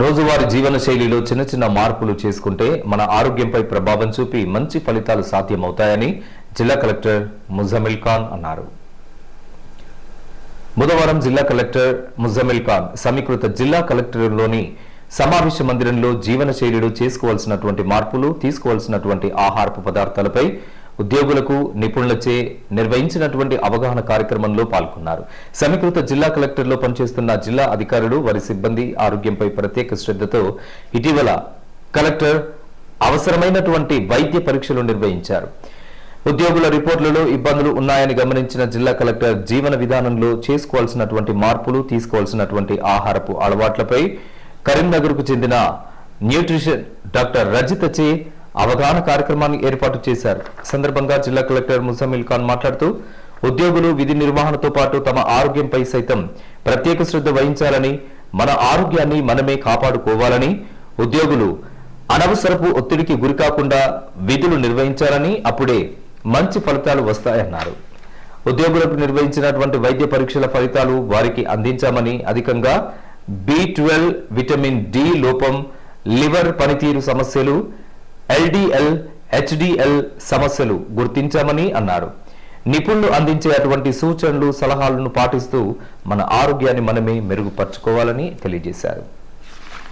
రోజువారీ జీవన శైలిలో చిన్న చిన్న మార్పులు చేసుకుంటే మన ఆరోగ్యంపై ప్రభావం చూపి మంచి ఫలితాలు సాధ్యమవుతాయని జిల్లా కలెక్టర్ ముజమిల్ ఖాన్ అన్నారు. బుధవారం జిల్లా కలెక్టర్ ముజమిల్ ఖాన్ సమీకృత జిల్లా కలెక్టర్లోని సమావేశ మందిరంలో జీవన శైలిలో చేసుకోవాల్సినటువంటి మార్పులు తీసుకోవాల్సినటువంటి ఆహారపు పదార్థాలపై ఉద్యోగులకు నిపుణులచే నిర్వహించినటువంటి అవగాహన కార్యక్రమంలో పాల్గొన్నారు. సమీకృత జిల్లా కలెక్టర్లో పనిచేస్తున్న జిల్లా అధికారులు వారి సిబ్బంది ఆరోగ్యంపై ప్రత్యేక శ్రద్ధతో ఇటీవల కలెక్టర్ అవసరమైనటువంటి వైద్య పరీక్షలు నిర్వహించారు. ఉద్యోగుల రిపోర్టులలో ఇబ్బందులు ఉన్నాయని గమనించిన జిల్లా కలెక్టర్ జీవన విధానంలో చేసుకోవాల్సినటువంటి మార్పులు తీసుకోవాల్సినటువంటి ఆహారపు అలవాట్లపై కరీంనగర్కు చెందిన న్యూట్రిషన్ డాక్టర్ రజితచే అవగాహన కార్యక్రమాన్ని ఏర్పాటు చేశారు. సందర్భంగా జిల్లా కలెక్టర్ ముసమిల్ ఖాన్ మాట్లాడుతూ ఉద్యోగులు విధి నిర్వహణతో పాటు తమ ఆరోగ్యంపై సైతం ప్రత్యేక శ్రద్ధ వహించాలని మన ఆరోగ్యాన్ని మనమే కాపాడుకోవాలని ఉద్యోగులు అనవసరపు ఒత్తిడికి గురికాకుండా విధులు నిర్వహించాలని అప్పుడే మంచి ఫలితాలు వస్తాయన్నారు. ఉద్యోగులకు నిర్వహించినటువంటి వైద్య పరీక్షల ఫలితాలు వారికి అందించామని అధికంగా బి ట్వెల్వ్ విటమిన్ డి లోపం లివర్ పనితీరు సమస్యలు ఎల్డిఎల్ హెచ్డిఎల్ సమస్యలు గుర్తించామని అన్నారు. నిపుణులు అందించే అటువంటి సూచనలు సలహాలను పాటిస్తూ మన ఆరోగ్యాన్ని మనమే మెరుగుపరచుకోవాలని తెలియజేశారు.